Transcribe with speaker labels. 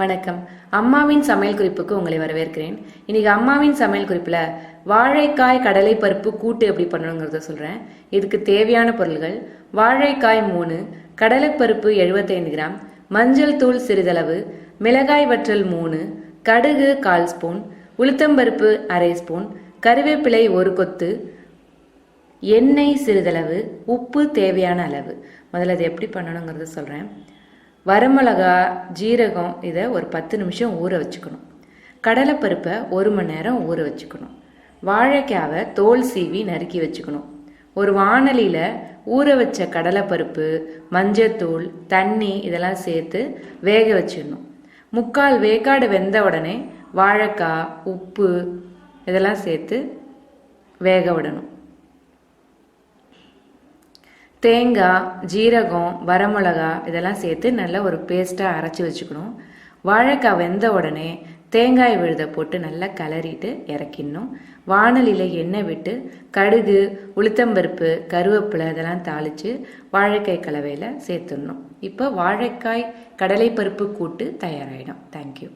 Speaker 1: வணக்கம். அம்மாவின் சமையல் குறிப்புக்கு உங்களை வரவேற்கிறேன். இன்னைக்கு அம்மாவின் சமையல் குறிப்பில் வாழைக்காய் கடலை பருப்பு கூட்டு எப்படி பண்ணணுங்கிறத சொல்கிறேன் இதுக்கு தேவையான பொருள்கள் வாழைக்காய் மூணு கடலைப்பருப்பு எழுபத்தைந்து கிராம் மஞ்சள் தூள் சிறிதளவு மிளகாய் வற்றல் மூணு கடுகு கால் ஸ்பூன் உளுத்தம்பருப்பு அரை ஸ்பூன் கருவேப்பிலை ஒரு கொத்து எண்ணெய் சிறிதளவு உப்பு தேவையான அளவு. முதல்ல அது எப்படி பண்ணணுங்கிறத சொல்கிறேன் வரமிளகா ஜீரகம் இதை ஒரு பத்து நிமிஷம் ஊற வச்சுக்கணும். கடலைப்பருப்பை ஒரு மணி நேரம் ஊற வச்சுக்கணும். வாழைக்காவை தோல் சீவி நறுக்கி வச்சுக்கணும். ஒரு வானலியில் ஊற வச்ச கடலைப்பருப்பு மஞ்சத்தூள் தண்ணி இதெல்லாம் சேர்த்து வேக வச்சிடணும். முக்கால் வேக்காடு வெந்த உடனே வாழைக்காய் உப்பு இதெல்லாம் சேர்த்து வேக விடணும். தேங்காய் ஜீரகம் வரமிளகா இதெல்லாம் சேர்த்து நல்லா ஒரு பேஸ்ட்டாக அரைச்சி வச்சுக்கணும். வாழைக்காய் வெந்த உடனே தேங்காய் விழுத போட்டு நல்லா கிளறிட்டு இறக்கிடணும். வாணலியில் எண்ணெய் விட்டு கடுகு உளுத்தம்பருப்பு கருவேப்பிலை இதெல்லாம் தாளித்து வாழைக்காய் கலவையில் சேர்த்துடணும். இப்போ வாழைக்காய் கடலைப்பருப்பு கூட்டு தயாராகிடும் தேங்க்யூ